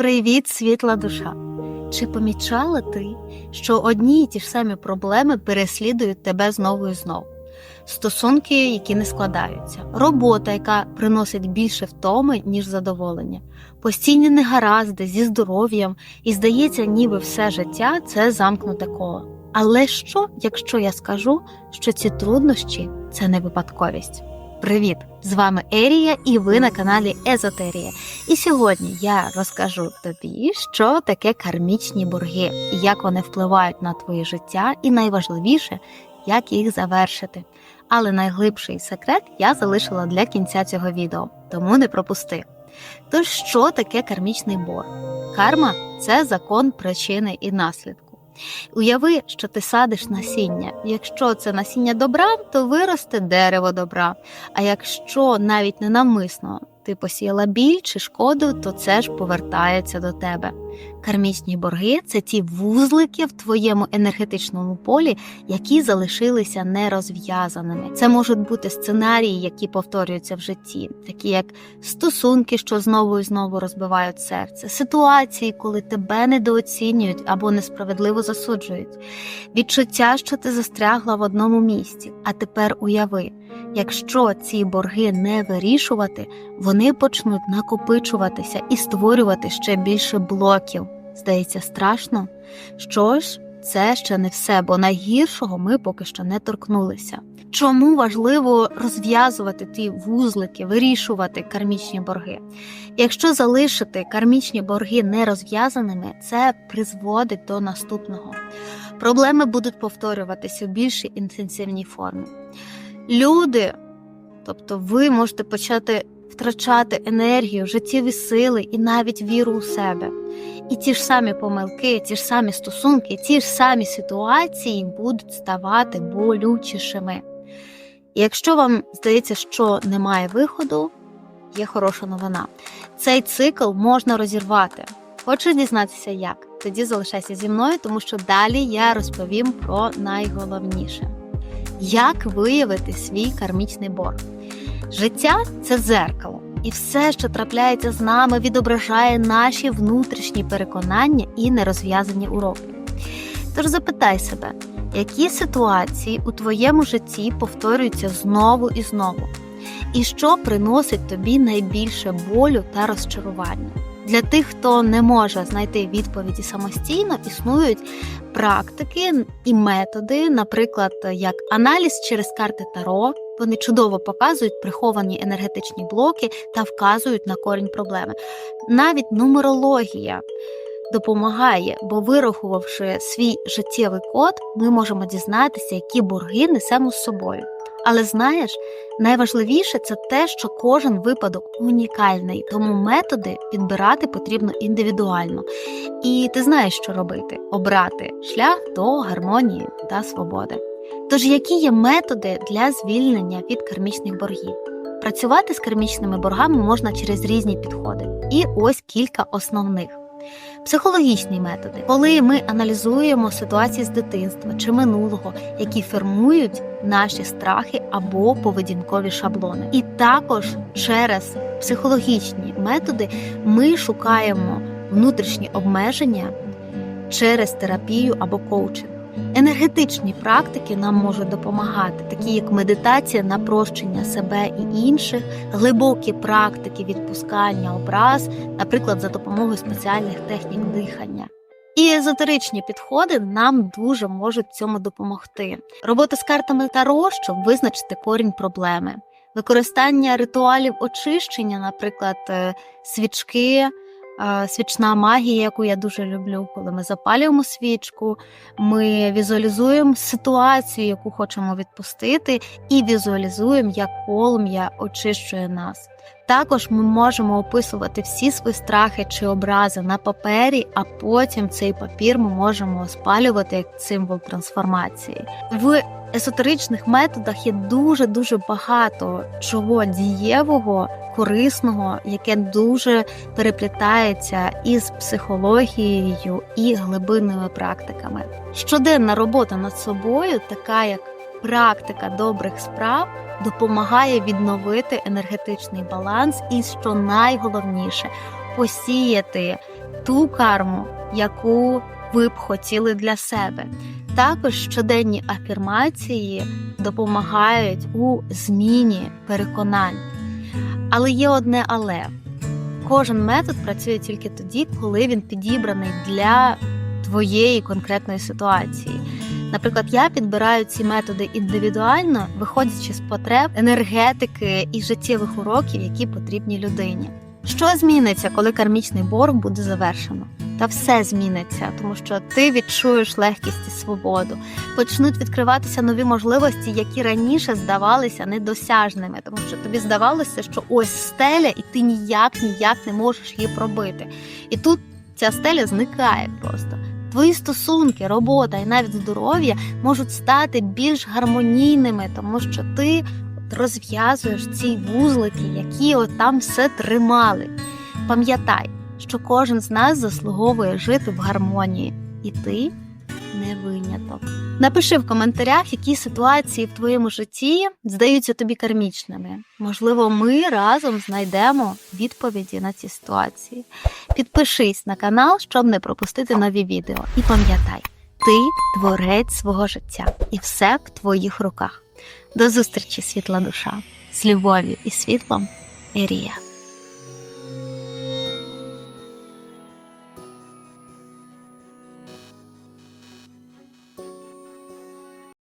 Привіт, світла душа! Чи помічала ти, що одні й ті ж самі проблеми переслідують тебе знову і знову? Стосунки, які не складаються, робота, яка приносить більше втоми, ніж задоволення, постійні негаразди зі здоров'ям, і здається, ніби все життя це замкнуте коло. Але що, якщо я скажу, що ці труднощі це не випадковість? Привіт! З вами Ерія, і ви на каналі Езотерія. І сьогодні я розкажу тобі, що таке кармічні борги, як вони впливають на твоє життя, і найважливіше, як їх завершити. Але найглибший секрет я залишила для кінця цього відео, тому не пропусти. Тож, що таке кармічний борг? Карма це закон причини і наслідку. Уяви, що ти садиш насіння. Якщо це насіння добра, то виросте дерево добра. А якщо навіть ненавмисно ти посіяла біль чи шкоду, то це ж повертається до тебе. Кармічні борги це ті вузлики в твоєму енергетичному полі, які залишилися нерозв'язаними. Це можуть бути сценарії, які повторюються в житті, такі як стосунки, що знову і знову розбивають серце, ситуації, коли тебе недооцінюють або несправедливо засуджують, відчуття, що ти застрягла в одному місці. А тепер уяви, якщо ці борги не вирішувати, вони почнуть накопичуватися і створювати ще більше блоків. Здається, страшно. Що ж, це ще не все, бо найгіршого ми поки що не торкнулися. Чому важливо розв'язувати ті вузлики, вирішувати кармічні борги? Якщо залишити кармічні борги нерозв'язаними, це призводить до наступного. Проблеми будуть повторюватися в більш інтенсивній формі. Люди, тобто ви можете почати втрачати енергію, життєві сили і навіть віру у себе. І ті ж самі помилки, ті ж самі стосунки, ті ж самі ситуації будуть ставати болючішими. І якщо вам здається, що немає виходу, є хороша новина. Цей цикл можна розірвати. Хочеш дізнатися як? Тоді залишайся зі мною, тому що далі я розповім про найголовніше: як виявити свій кармічний борг. Життя це дзеркало, і все, що трапляється з нами, відображає наші внутрішні переконання і нерозв'язані уроки. Тож запитай себе, які ситуації у твоєму житті повторюються знову і знову, і що приносить тобі найбільше болю та розчарування. Для тих, хто не може знайти відповіді самостійно, існують практики і методи, наприклад, як аналіз через карти Таро. Вони чудово показують приховані енергетичні блоки та вказують на корінь проблеми. Навіть нумерологія допомагає, бо вирахувавши свій життєвий код, ми можемо дізнатися, які борги несемо з собою. Але знаєш, найважливіше це те, що кожен випадок унікальний, тому методи підбирати потрібно індивідуально. І ти знаєш, що робити: обрати шлях до гармонії та свободи. Тож, які є методи для звільнення від кармічних боргів? Працювати з кармічними боргами можна через різні підходи. І ось кілька основних. Психологічні методи, коли ми аналізуємо ситуації з дитинства чи минулого, які формують наші страхи або поведінкові шаблони. І також через психологічні методи ми шукаємо внутрішні обмеження через терапію або коучинг. Енергетичні практики нам можуть допомагати, такі як медитація на прощення себе і інших, глибокі практики відпускання образ, наприклад, за допомогою спеціальних технік дихання. І езотеричні підходи нам дуже можуть цьому допомогти. Робота з картами Таро, щоб визначити корінь проблеми, використання ритуалів очищення, наприклад, е, свічки свічна магія, яку я дуже люблю, коли ми запалюємо свічку, ми візуалізуємо ситуацію, яку хочемо відпустити, і візуалізуємо, як полум'я очищує нас. Також ми можемо описувати всі свої страхи чи образи на папері, а потім цей папір ми можемо спалювати як символ трансформації. В езотеричних методах є дуже дуже багато чого дієвого, корисного, яке дуже переплітається із психологією і глибинними практиками. Щоденна робота над собою, така як практика добрих справ, допомагає відновити енергетичний баланс, і що найголовніше посіяти ту карму, яку ви б хотіли для себе. Також щоденні афірмації допомагають у зміні переконань. Але є одне але. Кожен метод працює тільки тоді, коли він підібраний для твоєї конкретної ситуації. Наприклад, я підбираю ці методи індивідуально, виходячи з потреб, енергетики і життєвих уроків, які потрібні людині. Що зміниться, коли кармічний борг буде завершено? Та все зміниться, тому що ти відчуєш легкість і свободу. Почнуть відкриватися нові можливості, які раніше здавалися недосяжними, тому що тобі здавалося, що ось стеля, і ти ніяк ніяк не можеш її пробити. І тут ця стеля зникає просто. Твої стосунки, робота і навіть здоров'я можуть стати більш гармонійними, тому що ти розв'язуєш ці вузлики, які от там все тримали. Пам'ятай, що кожен з нас заслуговує жити в гармонії, і ти не виняток. Напиши в коментарях, які ситуації в твоєму житті здаються тобі кармічними. Можливо, ми разом знайдемо відповіді на ці ситуації. Підпишись на канал, щоб не пропустити нові відео. І пам'ятай, ти творець свого життя, і все в твоїх руках. До зустрічі, світла душа, з любов'ю і світлом, Ірія.